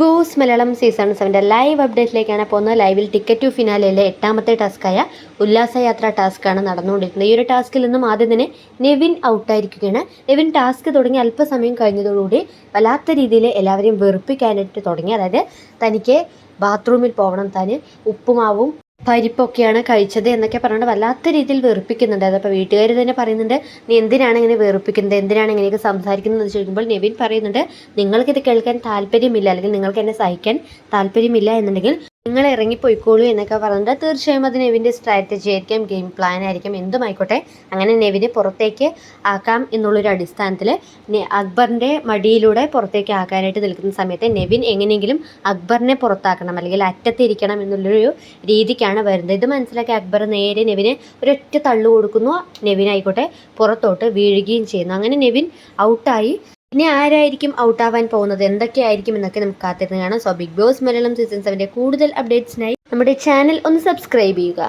Boss Malayalam season സെവന്റെ live അപ്ഡേറ്റിലേക്കാണ് പോകുന്നത്. ലൈവിൽ ടിക്കറ്റ് ടു ഫിനാലയിലെ എട്ടാമത്തെ ടാസ്ക്കായ ഉല്ലാസയാത്ര ടാസ്ക്കാണ് നടന്നുകൊണ്ടിരിക്കുന്നത്. ഈ ഒരു ടാസ്കിൽ നിന്നും ആദ്യം തന്നെ നെവിൻ ഔട്ടായിരിക്കുകയാണ്. നെവിൻ ടാസ്ക് തുടങ്ങി അല്പസമയം കഴിഞ്ഞതോടുകൂടി വല്ലാത്ത രീതിയിൽ എല്ലാവരെയും വെറുപ്പിക്കാനായിട്ട് തുടങ്ങി. അതായത് തനിക്ക് ബാത്റൂമിൽ പോകണം താൻ ഉപ്പുമാവും പരിപ്പൊക്കെയാണ് കഴിച്ചത് എന്നൊക്കെ പറഞ്ഞുകൊണ്ട് വല്ലാത്ത രീതിയിൽ വെറുപ്പിക്കുന്നുണ്ട്. അതപ്പോൾ വീട്ടുകാർ തന്നെ പറയുന്നുണ്ട് നീ എന്തിനാണ് ഇങ്ങനെ വെറുപ്പിക്കുന്നത്? എന്തിനാണ് ഇങ്ങനെയൊക്കെ സംസാരിക്കുന്നത്? എന്ന് ചോദിക്കുമ്പോൾ നെവിൻ പറയുന്നുണ്ട് നിങ്ങൾക്കിത് കേൾക്കാൻ താല്പര്യമില്ല അല്ലെങ്കിൽ നിങ്ങൾക്ക് എന്നെ സഹിക്കാൻ താല്പര്യമില്ല എന്നുണ്ടെങ്കിൽ നിങ്ങൾ ഇറങ്ങിപ്പോയിക്കോളൂ എന്നൊക്കെ പറഞ്ഞിട്ട് തീർച്ചയായും അത് നെവിന്റെ സ്ട്രാറ്റജി ആയിരിക്കാം ഗെയിം പ്ലാൻ ആയിരിക്കും എന്തുമായിക്കോട്ടെ. അങ്ങനെ നെവിനെ പുറത്തേക്ക് ആക്കാം എന്നുള്ളൊരു അടിസ്ഥാനത്തിൽ അക്ബറിന്റെ മടിയിലൂടെ പുറത്തേക്ക് ആക്കാനായിട്ട് നിൽക്കുന്ന സമയത്ത് നെവിൻ എങ്ങനെയെങ്കിലും അക്ബറിനെ പുറത്താക്കണം അല്ലെങ്കിൽ അറ്റത്തിരിക്കണം എന്നുള്ളൊരു രീതിക്കാണ് വരുന്നത്. ഇത് മനസ്സിലാക്കി അക്ബർ നേരെ നെവിനെ ഒരൊറ്റ തള്ളു കൊടുക്കുന്നു. നെവിനായിക്കോട്ടെ പുറത്തോട്ട് വീഴുകയും ചെയ്യുന്നു. അങ്ങനെ നെവിൻ ഔട്ടായി ഇനി ആരായിരിക്കും ഔട്ട് ആവാൻ പോകുന്നത്? എന്തൊക്കെയായിരിക്കും എന്നൊക്കെ നമുക്ക് കാത്തിരുന്ന് കാണാം. So Bigg Boss Malayalam season സെവന്റെ കൂടുതൽ അപ്ഡേറ്റ്സിനായി നമ്മുടെ ചാനൽ ഒന്ന് സബ്സ്ക്രൈബ് ചെയ്യുക.